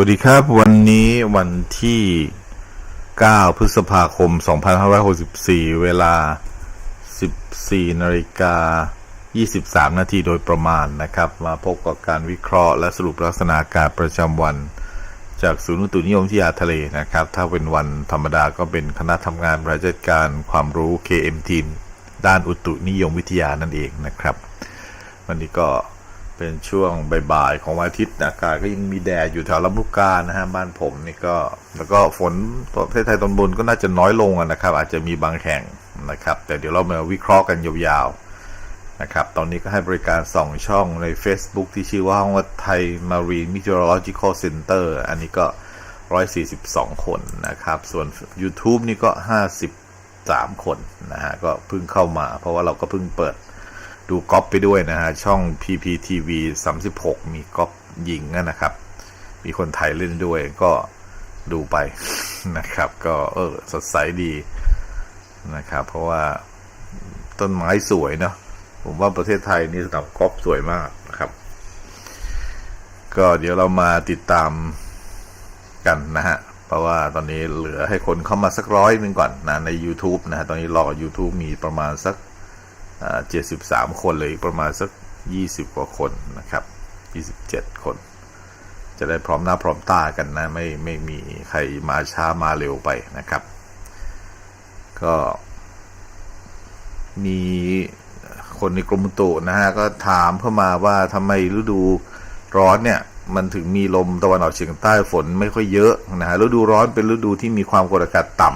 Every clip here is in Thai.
วัสดีครับ วันนี้วันที่ 9 พฤษภาคม 2564 เวลา 14นาฬิกา23 นาทีโดยประมาณนะครับ มาพบกับการวิเคราะห์และสรุปลักษณะากาศประจำวัน จากศูนย์อุตุนิยมวิทยาทะเลนะครับ ถ้าเป็นวันธรรมดาก็เป็นคณะทำงานบริหารจัดการความรู้ KM Team ด้านอุตุนิยมวิทยานั่นเองนะครับ วันนี้ก็ เป็นช่วงบ่ายๆของวันอาทิตย์อากาศก็ยังมีแดดอยู่แถวลำลูกกานะฮะบ้านผมนี่ก็ แล้วก็ฝนประเทศไทยตอนบนก็น่าจะน้อยลงนะครับ อาจจะมีบางแห่งนะครับ แต่เดี๋ยวเรามาวิเคราะห์กันยาวๆนะครับ ตอนนี้ก็ให้บริการ 2 ช่องใน Facebook ที่ชื่อว่าห้องวัดไทย Marine Meteorological Center อันนี้ก็ 142 คนนะครับ ส่วน YouTube นี่ก็ 53 คนนะฮะก็เพิ่งเข้ามา เพราะว่าเราก็เพิ่งเปิด ดูก๊อปไปด้วยนะฮะ ช่อง PPTV 36 มีก๊อปหญิงนะครับ มีคนไทยเล่นด้วยก็ดูไปนะครับ ก็เออสดใสดีนะครับ เพราะว่าต้นไม้สวยเนาะผมว่าประเทศไทยนี่สำหรับก๊อปสวยมากนะครับ ก็เดี๋ยวเรามาติดตามกันนะฮะ เพราะว่าตอนนี้เหลือให้คนเข้ามาสักร้อยหนึ่งก่อนนะใน YouTube นะฮะ ตอนนี้รอ YouTube มีประมาณสัก เจ็ดสิบสามคนเลยประมาณสักยี่สิบกว่าคนนะครับยี่สิบเจ็ดคน จะได้พร้อมหน้าพร้อมตากันนะ ไม่ไม่มีใครมาช้ามาเร็วไปนะครับ ก็มีคนในกรมตุนะฮะก็ถามเข้ามาว่าทำไมฤดูร้อนเนี่ยมันถึงมีลมตะวันออกเฉียงใต้ฝนไม่ค่อยเยอะนะฮะฤดูร้อนเป็นฤดูที่มีความกดอากาศต่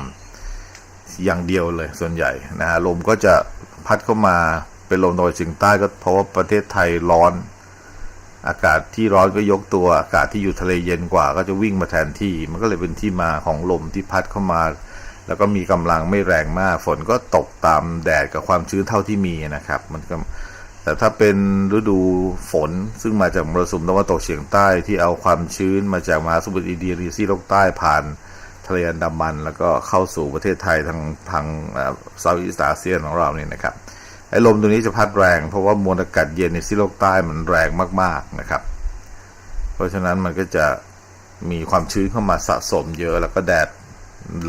ำอย่างเดียวเลยส่วนใหญ่นะฮะลมก็จะ พัดเข้ามาเป็นลมตะวันออกเฉียงใต้ก็เพราะว่าประเทศไทยร้อน อากาศที่ร้อนก็ยกตัว อากาศที่อยู่ทะเลเย็นกว่า ก็จะวิ่งมาแทนที่ มันก็เลยเป็นที่มาของลมที่พัดเข้ามา แล้วก็มีกำลังไม่แรงมาก ฝนก็ตกตามแดดกับความชื้นเท่าที่มีนะครับ มันก็แต่ถ้าเป็นฤดูฝนซึ่งมาจากมรสุมตะวันตกเฉียงใต้ที่เอาความชื้นมาจากมหาสมุทรอินเดียหรือซีโลกใต้ผ่าน ทะเลอันดามัน แล้วก็เข้าสู่ประเทศไทยทางทางเซาท์อีสต์อาเซียนของเราเนี่ยนะครับไอ้ลมตัวนี้จะพัดแรง เพราะว่ามวลอากาศเย็นในซีโลกใต้มันแรงมาก ๆนะครับ เพราะฉะนั้นมันก็จะมีความชื้นเข้ามาสะสมเยอะ แล้วก็แดด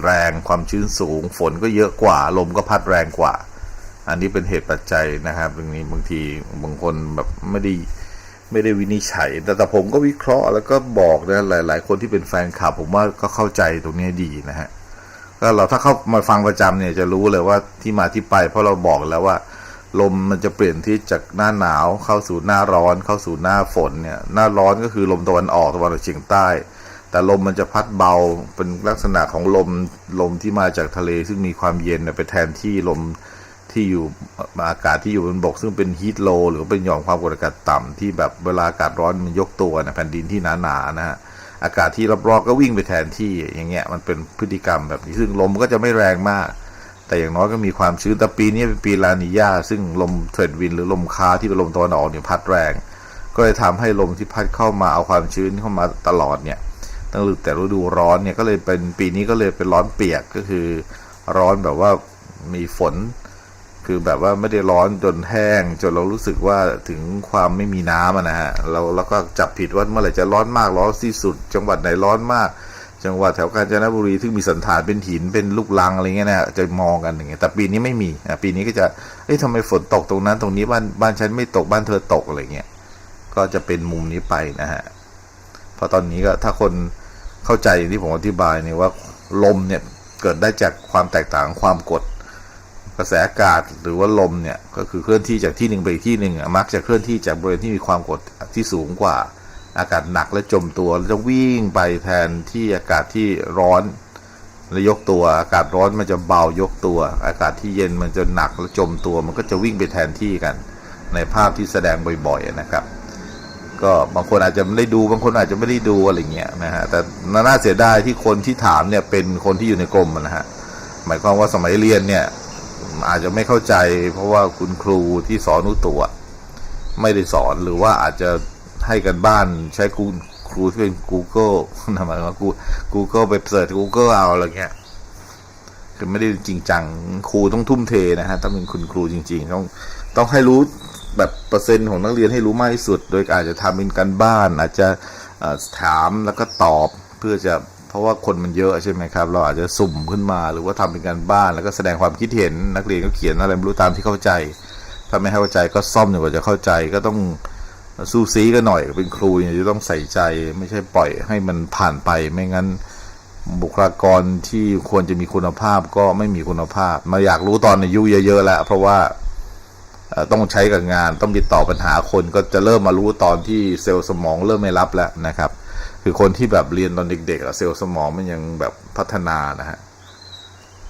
แรงความชื้นสูง ฝนก็เยอะกว่า ลมก็พัดแรงกว่า อันนี้เป็นเหตุปัจจัยนะครับตรงนี้บางทีบางคนแบบไม่ได้ ไม่ได้วินิจฉัย แต่แต่ผมก็วิเคราะห์แล้วก็บอกนะหลาย ๆ คนที่เป็นแฟนคลับ ผมว่าก็เข้าใจตรงนี้ดีนะฮะก็เราถ้าเข้ามาฟังประจำเนี่ยจะรู้เลยว่าที่มาที่ไป เพราะเราบอกแล้วว่า ลมมันจะเปลี่ยนที่จากหน้าหนาวเข้าสู่หน้าร้อน เข้าสู่หน้าฝนเนี่ยหน้าร้อนก็คือลมตะวันออกตะวันออกเฉียงใต้ แต่ลมมันจะพัดเบาเป็นลักษณะของลมลมที่มาจากทะเลซึ่งมีความเย็นไปแทนที่ลม ที่อยู่อากาศที่อยู่บนบก ซึ่งเป็นฮีทโล หรือเป็นหย่อมความกดอากาศต่ำที่แบบเวลาอากาศร้อนมันยกตัวนะแผ่นดินที่หนาๆนะฮะอากาศที่รอบๆก็วิ่งไปแทนที่อย่างเงี้ยมันเป็นพฤติกรรมแบบนี้ซึ่งลมก็จะไม่แรงมาก แต่อย่างน้อยก็มีความชื้นแต่ปีนี้เป็นปีลานิญาซึ่งลมเทรดวิน หรือลมคาที่เป็นลมตะวันออกเนี่ยพัดแรง ก็เลยทำให้ลมที่พัดเข้ามาเอาความชื้นเข้ามาตลอดเนี่ยตั้งแต่ฤดูร้อนเนี่ยก็เลยเป็นปีนี้ก็เลยเป็นร้อนเปียกก็คือ ร้อนแบบว่ามีฝน คือแบบว่าไม่ได้ร้อนจนแห้ง จนเรารู้สึกว่าถึงความไม่มีน้ำนะฮะเราเราก็จับผิดว่าเมื่อไหร่จะร้อนมากร้อนที่สุด จังหวัดไหนร้อนมาก จังหวัดแถวกาญจนบุรีที่มีสันฐานเป็นหินเป็นลูกลังอะไรเงี้ยนะจะมองกันอย่างเงี้ยแต่ปีนี้ไม่มีอะปีนี้ก็จะเอ้ยทำไมฝนตกตรงนั้น ตรงนี้บ้านบ้านฉันไม่ตกบ้านเธอตกอะไรเงี้ยก็จะเป็นมุมนี้ไปนะฮะเพราะตอนนี้ก็ถ้าคนเข้าใจอย่างที่ผมอธิบายเนี่ยว่าลมเนี่ยเกิดได้จากความแตกต่างความกด กระแสอากาศหรือว่าลมเนี่ยก็คือเคลื่อนที่จากที่หนึ่งไปอีกที่หนึ่งมักจะเคลื่อนที่จากบริเวณที่มีความกดที่สูงกว่าอากาศหนักและจมตัวแล้วจะวิ่งไปแทนที่อากาศที่ร้อนและยกตัว อากาศร้อนมันจะเบายกตัว อากาศที่เย็นมันจะหนักและจมตัว มันก็จะวิ่งไปแทนที่กัน ในภาพที่แสดงบ่อยๆนะครับ ก็บางคนอาจจะไม่ได้ดูบางคนอาจจะไม่ได้ดูอะไรเงี้ยนะฮะแต่น่าเสียดายที่คนที่ถามเนี่ยเป็นคนที่อยู่ในกรมนะฮะหมายความว่าสมัยเรียนเนี่ย อาจจะไม่เข้าใจ เพราะว่าคุณครูที่สอนอุตุอะไม่ได้สอนหรือว่าอาจจะให้กันบ้านใช้ครูครูที่เป็น Google นะหมายว่า Google ไปเสิร์ช Google เอาอะไรเงี้ยคือไม่ได้จริงจังครูต้องทุ่มเทนะฮะต้องเป็นคุณครูจริง ๆ ต้องต้องให้รู้แบบเปอร์เซ็นต์ของนักเรียนให้รู้มากที่สุด โดยอาจจะทำเป็นการบ้าน อาจจะถามแล้วก็ตอบเพื่อจะ เพราะว่าคนมันเยอะใช่ไหมครับ เราอาจจะสุ่มขึ้นมาหรือว่าทำเป็นการบ้าน แล้วก็แสดงความคิดเห็นนักเรียนก็เขียนอะไรไม่รู้ตามที่เข้าใจ ถ้าไม่เข้าใจก็ซ่อมจนกว่าจะเข้าใจก็ต้องสู้ซีกันหน่อยเป็นครูเนี่ยจะต้องใส่ใจไม่ใช่ปล่อยให้มันผ่านไปไม่งั้นบุคลากรที่ควรจะมีคุณภาพก็ไม่มีคุณภาพ มาอยากรู้ตอนอายุเยอะๆแล้วเพราะว่าต้องใช้กับงาน ต้องติดต่อปัญหาคนก็จะเริ่มมารู้ตอนที่เซลล์สมองเริ่มไม่รับแล้วนะครับ คือคนที่แบบเรียนตอนเด็กๆอะเซลล์สมองมันยังแบบพัฒนานะฮะ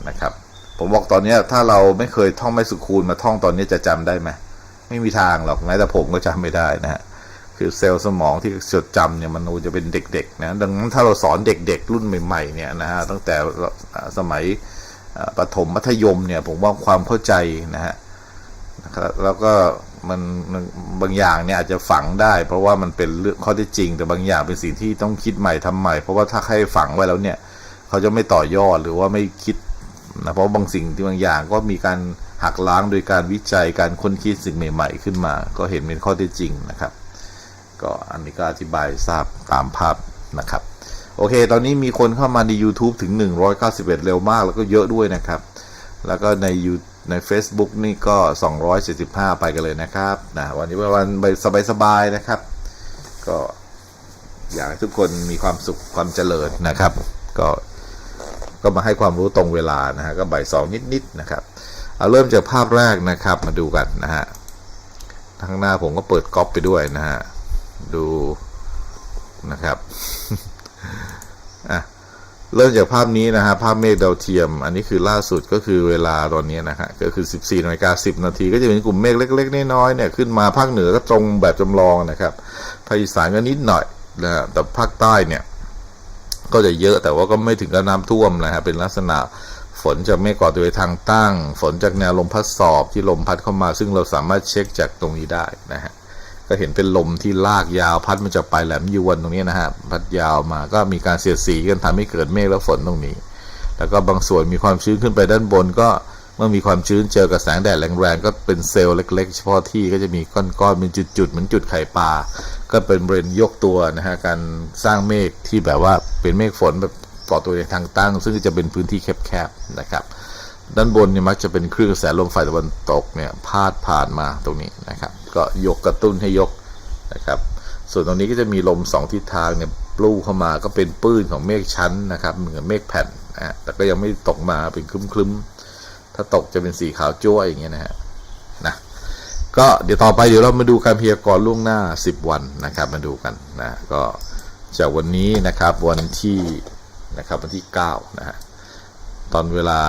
นะครับ ผมบอกตอนนี้ถ้าเราไม่เคยท่องไม่สุคูณมาท่องตอนนี้จะจำได้ไหมไม่มีทางหรอกแม้แต่ผมก็จำไม่ได้นะฮะคือเซลล์สมองที่จดจำเนี่ยมันจะเป็นเด็กๆนะดังนั้นถ้าเราสอนเด็กๆ รุ่นใหม่ๆเนี่ยนะฮะตั้งแต่สมัยประถมมัธยมเนี่ยผมว่าความเข้าใจนะฮะแล้วก็ มันบางอย่างเนี่ยอาจจะฝังได้ เพราะว่ามันเป็นเรื่องข้อเท็จจริง แต่บางอย่างเป็นสิ่งที่ต้องคิดใหม่ทำใหม่ เพราะว่าถ้าใครฝังไว้แล้วเนี่ย เขาจะไม่ต่อยอดหรือว่าไม่คิดนะเพราะบางสิ่งที่บางอย่างก็มีการหักล้างโดยการวิจัยการค้นคิดสิ่งใหม่ ๆ ขึ้นมา ก็เห็นเป็นข้อเท็จจริงนะครับ ก็อันนี้ก็อธิบายทราบตามภาพนะครับ โอเค ตอนนี้มีคนเข้ามาใน YouTube ถึง 191 เร็วมากแล้วก็เยอะด้วยนะครับ แล้วก็ใน You ใน Facebook นี่ก็275ไปกันเลยนะครับนะวันนี้เป็นวันสบายๆนะครับ ก็อยากให้ทุกคนมีความสุขความเจริญนะครับ ก็ก็มาให้ความรู้ตรงเวลานะฮะก็บ่ายสองนิดๆนะครับเอาเริ่มจากภาพแรกนะครับมาดูกันนะฮะทางหน้าผมก็เปิดก๊อปไปด้วยนะฮะดูนะครับอะ เริ่มจากภาพนี้นะฮะภาพเมฆดาวเทียม อันนี้คือล่าสุดก็คือเวลาตอนนี้นะฮะก็คือ 14นาฬิกา10 นาที ก็จะเป็นกลุ่มเมฆเล็ก ๆ น้อยๆเนี่ยขึ้นมาภาคเหนือก็ตรงแบบจำลองนะครับภาคอีสานก็นิดหน่อยนะฮะแต่ภาคใต้เนี่ยก็จะเยอะแต่ว่าก็ไม่ถึงกับน้ำท่วมนะฮะเป็นลักษณะฝนจากเมฆก่อตัวทางตั้ง ฝนจากแนวลมพัดสอบที่ลมพัดเข้ามา ซึ่งเราสามารถเช็คจากตรงนี้ได้นะฮะ ก็เห็นเป็นลมที่ลากยาวพัดมาจากปลายแหลมยวนตรงนี้นะฮะพัดยาวมาก็มีการเสียดสีกันทำให้เกิดเมฆและฝนตรงนี้ แล้วก็บางส่วนมีความชื้นขึ้นไปด้านบนก็เมื่อมีความชื้นเจอกับแสงแดดแรงๆก็เป็นเซลล์เล็ก ๆ เฉพาะที่ก็จะมีก้อนๆเป็นจุดๆเหมือนจุดไข่ปลาก็เป็นบริเวณยกตัวนะฮะการสร้างเมฆที่แบบว่าเป็นเมฆฝนแบบก่อตัวในทางตั้ง ซึ่งจะเป็นพื้นที่แคบๆนะครับด้านบนเนี่ยมักจะเป็นคลื่นกระแสลมฝ่ายตะวันตกเนี่ยพาดผ่านมาตรงนี้นะครับ ก็ยกกระตุ้นให้ยกนะครับ ส่วนตรงนี้ก็จะมีลมสองทิศทางเนี่ยปลูเข้ามาก็เป็นปื้นของเมฆชั้นนะครับเหมือนเมฆแผ่นนะแต่ก็ยังไม่ตกมาเป็นคลึ้มๆ ถ้าตกจะเป็นสีขาวจ้วอย่างเงี้ยนะฮะนะก็เดี๋ยวต่อไปเดี๋ยวเรามาดูการพยากรณ์ล่วงหน้า 10 วันนะครับ มาดูกันนะก็จากวันนี้นะครับวันที่นะครับวันที่9นะฮะตอนเวลา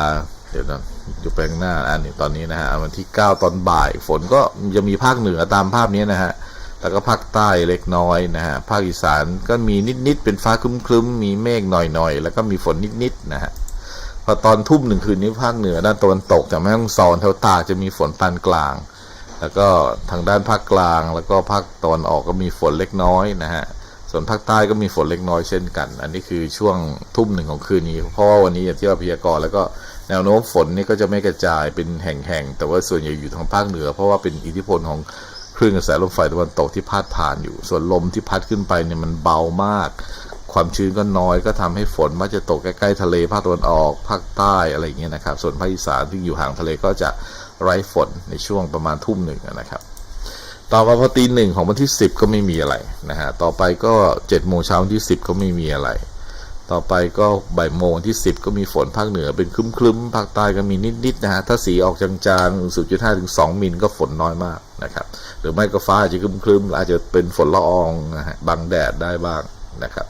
เดี๋ยวนะอยู่แปลงหน้าอันนี้ตอนนี้นะฮะวันที่ 9 ตอนบ่าย ฝนก็จะมีภาคเหนือตามภาพนี้นะฮะแล้วก็ภาคใต้เล็กน้อยนะฮะภาคอีสานก็มีนิดๆเป็นฟ้าครึ้มๆมีเมฆหน่อยๆแล้วก็มีฝนนิดๆนะฮะพอตอนทุ่มหนึ่งคืนนี้ภาคเหนือด้านตะวันตกจากแม่ฮ่องสอนแถวตากจะมีฝนปานกลาง แล้วก็ทางด้านภาคกลางแล้วก็ภาคตะวันออกก็มีฝนเล็กน้อยนะฮะ ส่วนภาคใต้ก็มีฝนเล็กน้อยเช่นกัน อันนี้คือช่วงทุ่มหนึ่งของคืนนี้ เพราะว่าวันนี้อย่างที่เราพยากรณ์แล้วก็แนวโน้มฝนนี่ก็จะไม่กระจายเป็นแห่งๆ แต่ว่าส่วนใหญ่อยู่ทางภาคเหนือ เพราะว่าเป็นอิทธิพลของคลื่นกระแสลมฝ่ายตะวันตกที่พาดผ่านอยู่ ส่วนลมที่พัดขึ้นไปเนี่ยมันเบามาก ความชื้นก็น้อยก็ทำให้ฝนมักจะตกใกล้ๆทะเลภาคตะวันออกภาคใต้อะไรอย่างเงี้ยนะครับ ส่วนภาคอีสานที่อยู่ห่างทะเลก็จะไร้ฝนในช่วงประมาณทุ่มหนึ่งนะครับ ต่อมาพอตีหนึ่งของวันที่ 10 ก็ไม่มีอะไรนะฮะ ต่อไปก็7จ็ดโมงเช้าวันที่ 10 ก็ไม่มีอะไร ต่อไปก็บ่ายโมงที่ 10 ก็มีฝนภาคเหนือเป็นครึ้มๆภาคใต้ก็มีนิดๆนะฮะ ถ้าสีออกจางๆ0.5ถึง2มิลก็ฝนน้อยมากนะครับ หรือไม่ก็ฟ้าอาจจะครึ้มๆอาจจะเป็นฝนละอองนะฮะบังแดดได้บ้างนะครับ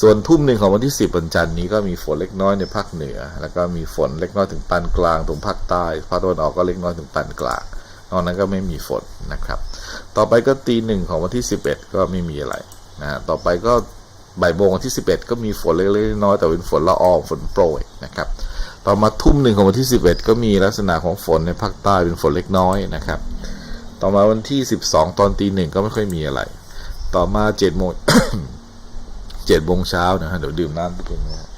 ส่วนทุ่มหนึ่งของวันที่ 10วันจันทร์นี้ก็มีฝนเล็กน้อยในภาคเหนือ แล้วก็มีฝนเล็กน้อยถึงปานกลางตรงภาคใต้ภาคตะวันออกก็เล็กน้อยถึงปานกลาง นอกนั้นก็ไม่มีฝนนะครับ ต่อไปก็ตีหนึ่งของวันที่ 11 ก็ไม่มีอะไรนะต่อไปก็บ่ายโมงวันที่ 11 ก็มีฝนเล็กๆน้อยแต่เป็นฝนละอองฝนโปรยนะครับต่อมาทุ่มหนึ่งของวันที่ 11 ก็มีลักษณะของฝนในภาคใต้เป็นฝนเล็กน้อยนะครับ ต่อมาวันที่ 12 ตอนตีหนึ่งก็ไม่ค่อยมีอะไร ต่อมา7โมง7โมงเช้านะฮะเดี๋ยวดื่มน้ำนิดนึงนะ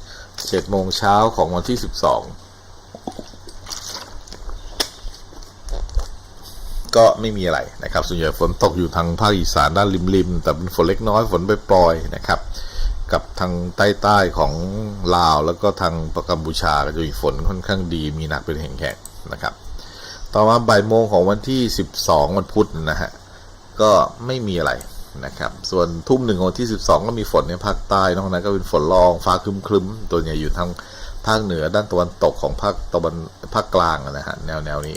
7โมงเช้าของวันที่ 12 ก็ไม่มีอะไรนะครับ ส่วนใหญ่ฝนตกอยู่ทางภาคอีสานด้านริมๆ แต่เป็นฝนเล็กน้อยฝนปล่อยๆนะครับ กับทางใต้ๆของลาวแล้วก็ทางกัมพูชาก็จะมีฝนค่อนข้างดีมีหนักเป็นแห่งๆนะครับ ต่อมาบ่ายโมงของวันที่ 12 วันพุธนะฮะก็ไม่มีอะไรนะครับ ส่วนทุ่มหนึ่งของวันที่ 12 ก็มีฝนในภาคใต้นอกนั้นก็เป็นฝนรองฟ้าครึ้มๆตัวใหญ่อยู่ทางภาคเหนือด้านตะวันตกของภาคตะวันภาคกลางนะฮะแนวแนวนี้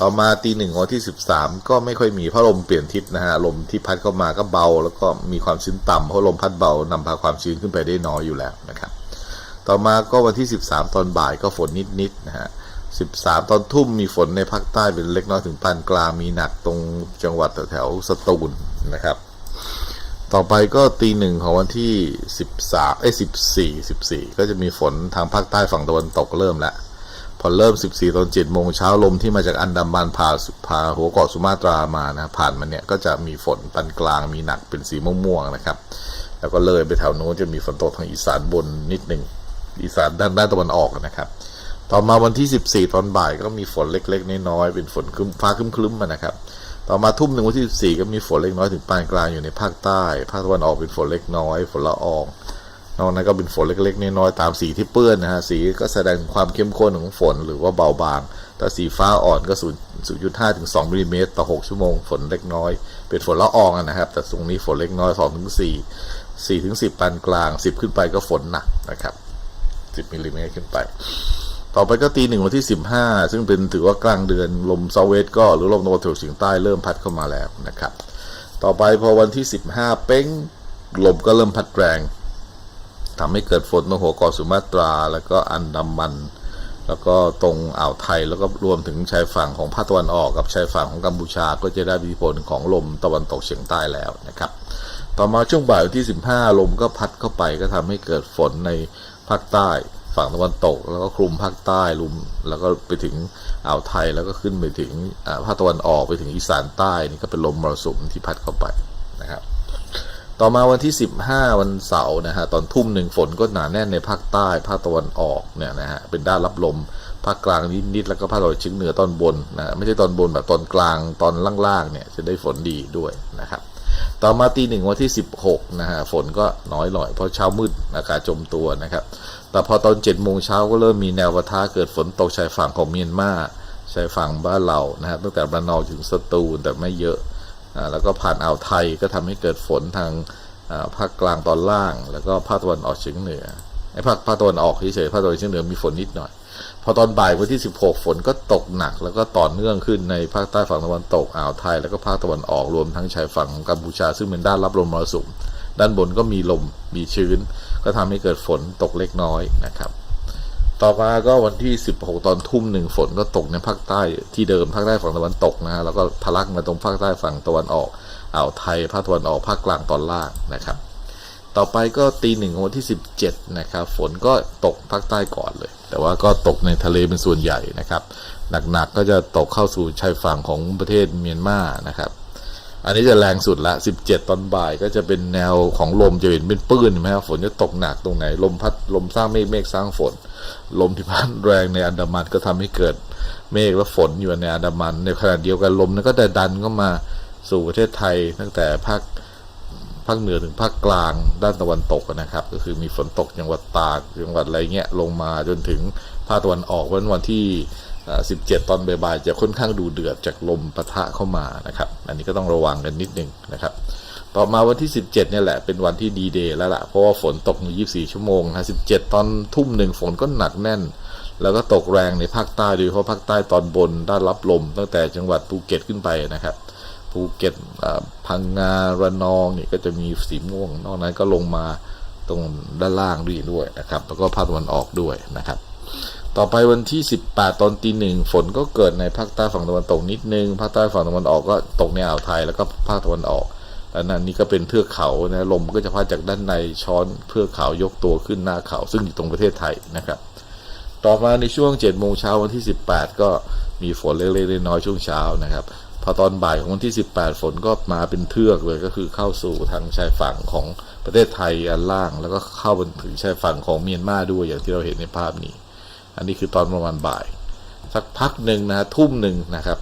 ต่อมาตีหนึ่งของวันที่ 13 ก็ไม่ค่อยมีเพราะลมเปลี่ยนทิศนะฮะลมที่พัดเข้ามาก็เบา แล้วก็มีความชื้นต่ำเพราะลมพัดเบานำพาความชื้นขึ้นไปได้น้อยอยู่แล้วนะครับ ต่อมาก็วันที่ 13 ตอนบ่ายก็ฝนนิดๆนะฮะ13 ตอนทุ่มมีฝนในภาคใต้เป็นเล็กน้อยถึงปานกลางมีหนักตรงจังหวัดแถวสตูลนะครับ ต่อไปก็ตีหนึ่งของวันที่ 13เอ้ย14 14 ก็จะมีฝนทางภาคใต้ฝั่งตะวันตกเริ่มแล้ว อเริ่ม 14 ตอน7โมงเช้าลมที่มาจากอันดามันพาพาหัวเกาะสุมาตรามานะผ่านมันเนี่ยก็จะมีฝนปานกลางมีหนักเป็นสีม่วงๆนะครับ แล้วก็เลยไปแถวโน้นจะมีฝนตกทางอีสานบนนิดหนึ่งอีสานด้านด้านตะวันออกนะครับ ต่อมาวันที่ 14 ตอนบ่ายก็มีฝนเล็กๆน้อยๆเป็นฝนครึ้มฟ้าครึ้มๆมานะครับต่อมาทุ่มหนึ่งวันที่ 14 ก็มีฝนเล็กน้อยถึงปานกลางอยู่ในภาคใต้ ภาคตะวันออกเป็นฝนเล็กน้อย ฝนละออง นอกนั้นก็เป็นฝนเล็ก ๆน้อยๆตามสีที่เปื้อนนะฮะสีก็แสดงความเข้มข้นของฝนหรือว่าเบาบางแต่สีฟ้าอ่อนก็0 0.5ถึง2มิลลิเมตรต่อ 6 ชั่วโมง ฝนเล็กน้อย เป็นฝนละอองนะครับ แต่ตรงนี้ฝนเล็กน้อย2ถึง4 4ถึง10ปานกลาง 10 ขึ้นไปก็ฝนหนักนะครับ 10มิลลิเมตรขึ้นไป ต่อไปก็ตีหนึ่งวันที่ 15 ซึ่งเป็นถือว่ากลางเดือนลมเซาเวสก็หรือลมตะวันตกเฉียงใต้เริ่มพัดเข้ามาแล้วนะครับ ต่อไปพอวันที่ 15 เป้งลมก็เริ่มพัดแรง ทำให้เกิดฝนตรงหัวเกาะสุมาตรา แล้วก็อันดามัน แล้วก็ตรงอ่าวไทยแล้วก็รวมถึงชายฝั่งของภาคตะวันออกกับชายฝั่งของกัมพูชา ก็จะได้อิทธิพลของลมตะวันตกเฉียงใต้แล้วนะครับ ต่อมาช่วงบ่ายวันที่ 15 ลมก็พัดเข้าไปก็ทำให้เกิดฝนในภาคใต้ฝั่งตะวันตก แล้วก็คลุมภาคใต้ลุมแล้วก็ไปถึงอ่าวไทยแล้วก็ขึ้นไปถึงภาคตะวันออกไปถึงอีสานใต้นี่ก็เป็นลมมรสุมที่พัดเข้าไปนะครับ ต่อมาวันที่ 15 วันเสาร์นะฮะตอนทุ่มหนึ่งฝนก็หนาแน่นในภาคใต้ภาคตะวันออกเนี่ยนะฮะเป็นด้านรับลมภาคกลางนิดๆแล้วก็ภาคตะวันออกเฉียงเหนือตอนบนนะไม่ใช่ตอนบนแบบตอนกลางตอนล่างๆเนี่ยจะได้ฝนดีด้วยนะครับต่อมาตีหนึ่งวันที่ 16นะฮะฝนก็น้อยหน่อยเพราะเช้ามืดอากาศจมตัวนะครับแต่พอตอน7โมงเช้าก็เริ่มมีแนวปะทะเกิดฝนตกชายฝั่งของเมียนมาชายฝั่งบ้านเรานะครับตั้งแต่ระนองถึงสตูลแต่ไม่เยอะ แล้วก็ผ่านอ่าวไทยก็ทำให้เกิดฝนทางภาคกลางตอนล่าง แล้วก็ภาคตะวันออกเฉียงเหนือไอ้ภาคภาคตะวันออกเฉยๆภาคตะวันเฉียงเหนือมีฝนนิดหน่อย พอตอนบ่ายวันที่ 16 ฝนก็ตกหนัก แล้วก็ต่อเนื่องขึ้นในภาคใต้ฝั่งตะวันตกอ่าวไทย แล้วก็ภาคตะวันออกรวมทั้งชายฝั่งของกัมพูชา ซึ่งเป็นด้านรับลมมรสุมด้านบนก็มีลมมีชื้น ก็ทำให้เกิดฝนตกเล็กน้อยนะครับ ต่อมาก็วันที่ 16 ตอนทุ่มหนึ่งฝนก็ตกในภาคใต้ที่เดิมภาคใต้ฝั่งตะวันตกนะฮะแล้วก็ทะลักมาตรงภาคใต้ฝั่งตะวันออกอ่าวไทยภาคตะวันออกภาคกลางตอนล่างนะครับ ต่อไปก็ตีหนึ่งของวันที่ 17 นะครับฝนก็ตกภาคใต้ก่อนเลย แต่ว่าก็ตกในทะเลเป็นส่วนใหญ่นะครับหนักๆก็จะตกเข้าสู่ชายฝั่งของประเทศเมียนมานะครับ อันนี้จะแรงสุดละ17ตอนบ่ายก็จะเป็นแนวของลมจะเห็นเป็นปื้นเห็นไหมครับฝนจะตกหนักตรงไหน ลมพัดลมสร้างเมฆเมฆสร้างฝน ลมที่พัดแรงในอันดามันก็ทำให้เกิดเมฆและฝนอยู่ในอันดามัน ในขณะเดียวกันลมนั้นก็จะดันเข้ามาสู่ประเทศไทยตั้งแต่ภาคภาคเหนือถึงภาคกลางด้านตะวันตกนะครับ ก็คือมีฝนตกจังหวัดตากจังหวัดอะไรเงี้ยลงมาจนถึงภาคตะวันออกวันวันที่ 17 ตอนบ่ายๆจะค่อนข้างดูเดือดจากลมปะทะเข้ามานะครับ อันนี้ก็ต้องระวังกันนิดนึงนะครับ ต่อมาวันที่ 17เนี่ยแหละเป็นวันที่ดีเดย์แล้วล่ะ เพราะว่าฝนตกอยู่24 ชั่วโมงนะ17 ตอนทุ่มหนึ่งฝนก็หนักแน่น แล้วก็ตกแรงในภาคใต้โดยเฉพาะภาคใต้ตอนบนด้านรับลม ตั้งแต่จังหวัดภูเก็ตขึ้นไปนะครับภูเก็ตพังงาระนองนี่ก็จะมีสีม่วง นอกนั้นก็ลงมาตรงด้านล่างด้วยด้วยนะครับ แล้วก็ภาคตะวันออกด้วยนะครับ ต่อไปวันที่ 18 ตอนตีหนึ่งฝนก็เกิดในภาคใต้ฝั่งตะวันตกนิดนึงภาคใต้ฝั่งตะวันออกก็ตกในอ่าวไทยแล้วก็ภาคตะวันออกและนั่นนี่ก็เป็นเทือกเขานะลมก็จะพัดจากด้านในช้อนเทือกเขายกตัวขึ้นหน้าเขา ซึ่งอยู่ตรงประเทศไทยนะครับ ต่อมาในช่วง7โมงเช้าวันที่ 18 ก็มีฝนเล็กๆน้อยๆช่วงเช้านะครับพอตอนบ่ายของวันที่ 18 ฝนก็มาเป็นเทือกเลยก็คือเข้าสู่ทางชายฝั่งของประเทศไทยอันล่าง แล้วก็เข้าไปถึงชายฝั่งของเมียนมาด้วยอย่างที่เราเห็นในภาพนี้ อันนี้คือตอนประมาณบ่าย สักพักหนึ่งนะฮะทุ่มหนึ่งนะครับ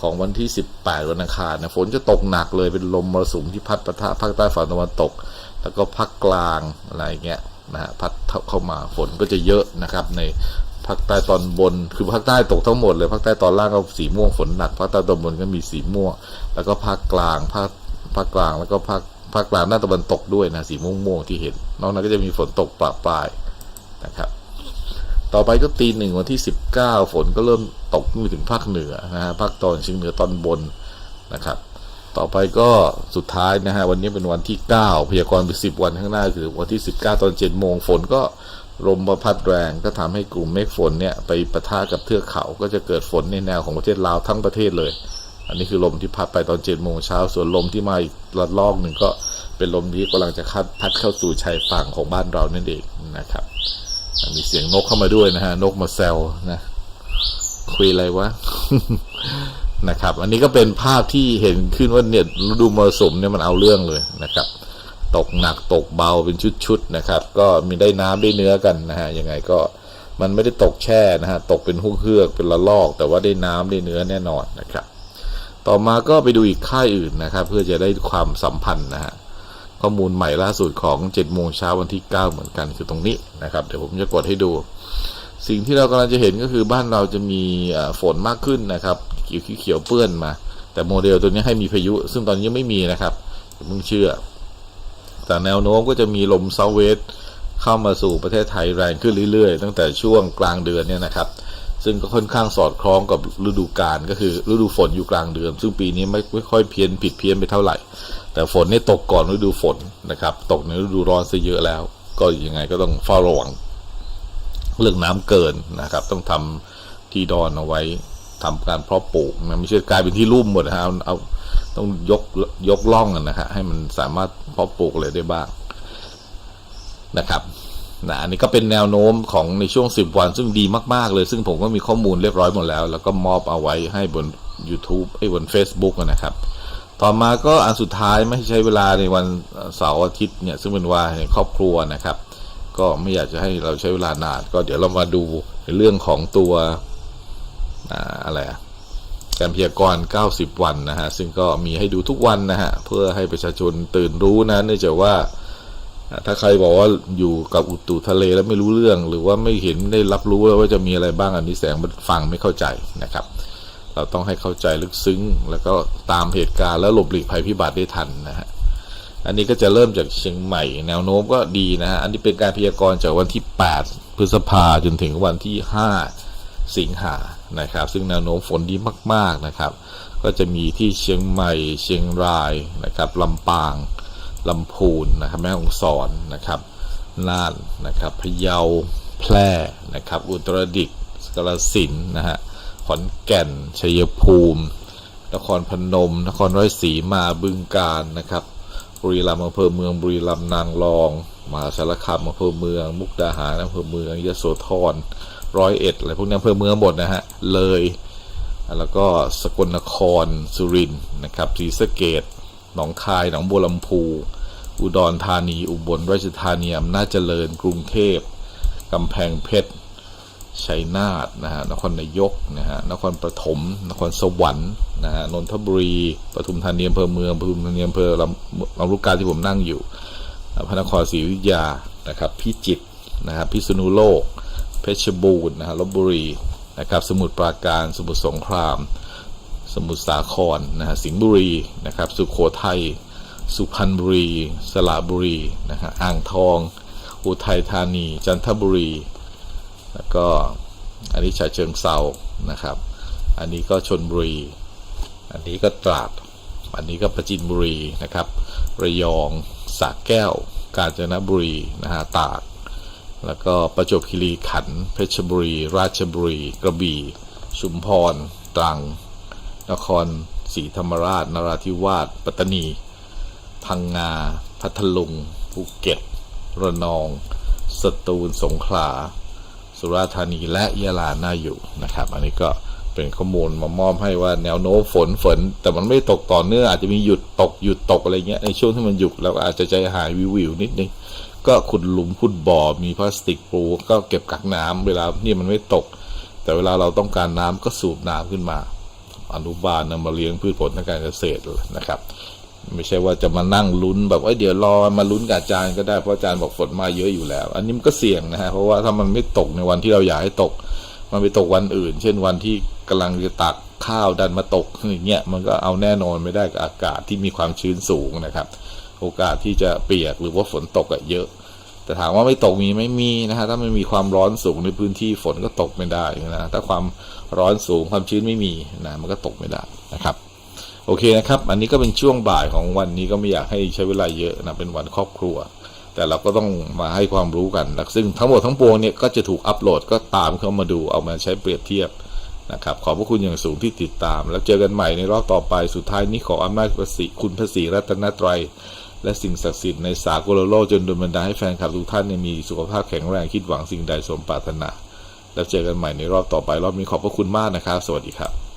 ของวันที่ 18 วันอังคารนะฝนจะตกหนักเลยเป็นลมมรสุมที่พัดปะทะภาคใต้ฝั่งตะวันตก แล้วก็ภาคกลางอะไรเงี้ยนะฮะพัดเข้ามาฝนก็จะเยอะนะครับ ในภาคใต้ตอนบนคือภาคใต้ตกทั้งหมดเลยภาคใต้ตอนล่างก็สีม่วงฝนหนักภาคใต้ตอนบนก็มีสีม่วง แล้วก็ภาคกลางภาคภาคกลางแล้วก็ภาคภาคกลางด้าตะวันตกด้วยนะสีม่วงม่วงๆที่เห็น นอกนั้นก็จะมีฝนตกปราปรายนะครับ ต่อไปก็ตีหนึ่งวันที่ 19 ฝนก็เริ่มตกไปถึงภาคเหนือนะฮะภาคตอนเฉียงเหนือตอนบนนะครับ ต่อไปก็สุดท้ายนะฮะวันนี้เป็นวันที่ 9 พยากรณ์ไป10 วันข้างหน้าคือวันที่ 19 ตอน7โมงฝนก็ลมมาพัดแรงก็ทำให้กลุ่มเมฆฝนเนี่ยไปปะทะกับเทือกเขาก็จะเกิดฝนในแนวของประเทศลาวทั้งประเทศเลย อันนี้คือลมที่พัดไปตอน7โมงเช้าส่วนลมที่มาอีกระลอกหนึ่งก็เป็นลมที่กำลังจะคัดพัดเข้าสู่ชายฝั่งของบ้านเรานั่นเองนะครับ มีเสียงนกเข้ามาด้วยนะฮะ นกมาแซวนะ คุยอะไรวะนะครับ อันนี้ก็เป็นภาพที่เห็นขึ้นว่าเนี่ยฤดูมรสุมเนี่ยมันเอาเรื่องเลยนะครับ ตกหนักตกเบาเป็นชุดๆนะครับ ก็มีได้น้ำได้เนื้อกันนะฮะยังไงก็มันไม่ได้ตกแช่นะฮะตกเป็นหุกเฮือกเป็นละลอก แต่ว่าได้น้ำได้เนื้อแน่นอนนะครับ ต่อมาก็ไปดูอีกค่ายอื่นนะครับ เพื่อจะได้ความสัมพันธ์นะฮะ ข้อมูลใหม่ล่าสุดของ7โมงเช้าวันที่ 9 เหมือนกันคือตรงนี้นะครับ เดี๋ยวผมจะกดให้ดู สิ่งที่เรากำลังจะเห็นก็คือบ้านเราจะมีฝนมากขึ้นนะครับเขียวเขียวเปื้อนมา แต่โมเดลตัวนี้ให้มีพายุ ซึ่งตอนนี้ยังไม่มีนะครับเพิ่งเชื่อ แต่แนวโน้มก็จะมีลมเซาเวสเข้ามาสู่ประเทศไทยแรงขึ้นเรื่อยๆ ตั้งแต่ช่วงกลางเดือนเนี่ยนะครับ ซึ่งก็ค่อนข้างสอดคล้องกับฤดูกาลก็คือฤดูฝนอยู่กลางเดือน ซึ่งปีนี้ไม่ไม่ค่อยเพี้ยนผิดเพี้ยนไปเท่าไหร่ แต่ฝนนี่ตกก่อนฤดูฝนนะครับ ตกในฤดูร้อนซะเยอะแล้ว ก็ยังไงก็ต้องเฝ้าระวังเรื่องน้ำเกินนะครับ ต้องทำที่ดอนเอาไว้ทำการเพาะปลูกนะไม่ใช่กลายเป็นที่ลุ่มหมดนะฮะเอาเอาต้องยกยกล่องกันนะฮะให้มันสามารถเพาะปลูกอะไรได้บ้างนะครับนะอันนี้ก็เป็นแนวโน้มของในช่วง 10 วัน ซึ่งดีมาก ๆ เลย ซึ่งผมก็มีข้อมูลเรียบร้อยหมดแล้ว แล้วก็มอบเอาไว้ให้บน YouTube ไอ้บน Facebook นะครับ ต่อมาก็อันสุดท้ายไม่ใช้เวลาในวันเสาร์อาทิตย์เนี่ยซึ่งเป็นวันแห่งครอบครัวนะครับ ก็ไม่อยากจะให้เราใช้เวลานานก็เดี๋ยวเรามาดูในเรื่องของตัวอ่าอะไรการพยากรณ์ 90 วันนะฮะซึ่งก็มีให้ดูทุกวันนะฮะเพื่อให้ประชาชนตื่นรู้นะเนื่องจากว่าถ้าใครบอกว่าอยู่กับอุตุทะเลแล้วไม่รู้เรื่อง หรือว่าไม่เห็นได้รับรู้ว่าจะมีอะไรบ้างอันนี้แสงมันฟังไม่เข้าใจนะครับ เราต้องให้เข้าใจลึกซึ้ง แล้วก็ตามเหตุการณ์แล้วหลบหลีกภัยพิบัติได้ทันนะฮะอันนี้ก็จะเริ่มจากเชียงใหม่ แนวโน้มก็ดีนะฮะอันนี้เป็นการพยากรณ์จากวันที่ 8 พฤษภาจนถึงวันที่ 5 สิงหานะครับ ซึ่งแนวโน้มฝนดีมาก ๆนะครับ ก็จะมีที่เชียงใหม่ เชียงรายนะครับลำปางลำพูนนะครับแม่ฮ่องสอนนะครับน่านนะครับพะเยาแพร่นะครับ อุตรดิตถ์กาฬสินธุ์นะฮะ อนแก่น ชัยภูมิ นครพนม นครราชสีมาบึงกาฬนะครับ บุรีรัมย์อำเภอเมือง บุรีรัมย์นางรอง มหาสารคามอำเภอเมือง มุกดาหารอำเภอเมืองยโสธร ร้อยเอ็ดอะไรพวกนี้อำเภอเมืองหมดนะฮะ เลย แล้วก็สกลนคร สุรินทร์นะครับศรีสะเกดหนองคาย หนองบัวลำพู อุดรธานี อุบลราชธานีอำนาจเจริญ กรุงเทพกำแพงเพชร ชัยนาทนะฮะนครนายกนะฮะนครปฐมนครสวรรค์นะฮะนนทบุรีปทุมธานีอำเภอเมืองปทุมธานีอำเภอลำลำลูกกาที่ผมนั่งอยู่ พระนครศรีอยุธยานะครับพิจิตรนะครับพิษณุโลก เพชรบูรณ์นะฮะลบบุรีนะครับสมุทรปราการสมุทรสงคราม สมุทรสาครนะฮะสิงห์บุรีนะครับสุโขทัยสุพรรณบุรี สระบุรีนะฮะอ่างทอง อุทัยธานี จันทบุรี แล้วก็อันนี้ฉะเชิงเซานะครับ อันนี้ก็ชนบุรี อันนี้ก็ตราด อันนี้ก็ประจินบุรีนะครับ ระยองสระแก้ว กาญจนบุรีนะฮะตากแล้วก็ประจวบคีรีขันธ์เพชรบุรี ราชบุรี กระบี่ ชุมพร ตรัง นครศรีธรรมราช นราธิวาส ปัตตานี พังงา พัทลุง ภูเก็ต ระนอง สตูล สงขลา สุราษฎร์ธานีและยะลาน่าอยู่นะครับ อันนี้ก็เป็นข้อมูลมามอบให้ว่าแนวโน้มฝนฝน แต่มันไม่ตกต่อเนื่องอาจจะมีหยุดตกหยุดตกอะไรเงี้ยในช่วงที่มันหยุดเราก็อาจจะใจหายวิววิวนิดนึงก็ขุดหลุมขุดบ่อมีพลาสติกปูก็เก็บกักน้ำเวลานี่มันไม่ตก แต่เวลาเราต้องการน้ำก็สูบน้ำขึ้นมา อนุบาลนำมาเลี้ยงพืชผลทางการเกษตรนะครับ ไม่ใช่ว่าจะมานั่งลุ้นแบบว่าเดี๋ยวรอมาลุ้นกับอาจารย์ก็ได้เพราะอาจารย์บอกฝนมาเยอะอยู่แล้ว อันนี้มันก็เสี่ยงนะฮะเพราะว่าถ้ามันไม่ตกในวันที่เราอยากให้ตก มันไปตกวันอื่น เช่นวันที่กำลังจะตักข้าวดันมาตกอย่างเงี้ยมันก็เอาแน่นอนไม่ได้กับอากาศที่มีความชื้นสูงนะครับ โอกาสที่จะเปียกหรือว่าฝนตกอะเยอะ แต่ถามว่าไม่ตกมีไม่มีนะฮะถ้ามันมีความร้อนสูงในพื้นที่ฝนก็ตกไม่ได้นะถ้าความร้อนสูงความชื้นไม่มีนะมันก็ตกไม่ได้นะครับ โอเคนะครับ อันนี้ก็เป็นช่วงบ่ายของวันนี้ก็ไม่อยากให้ใช้เวลาเยอะนะ เป็นวันครอบครัว แต่เราก็ต้องมาให้ความรู้กันนะซึ่งทั้งหมดทั้งปวงเนี่ยก็จะถูกอัปโหลดก็ตามเข้ามาดูเอามาใช้เปรียบเทียบนะครับ ขอบพระคุณอย่างสูงที่ติดตาม แล้วเจอกันใหม่ในรอบต่อไป สุดท้ายนี้ขออำนาจพระศรีคุณพระศรีรัตนตรัย และสิ่งศักดิ์สิทธิ์ในสากลโลกจนดลบันดาให้แฟนคลับทุกท่านมีสุขภาพแข็งแรงคิดหวังสิ่งใดสมปรารถนา แล้วเจอกันใหม่ในรอบต่อไปรอบนี้ขอบพระคุณมากนะครับ สวัสดีครับ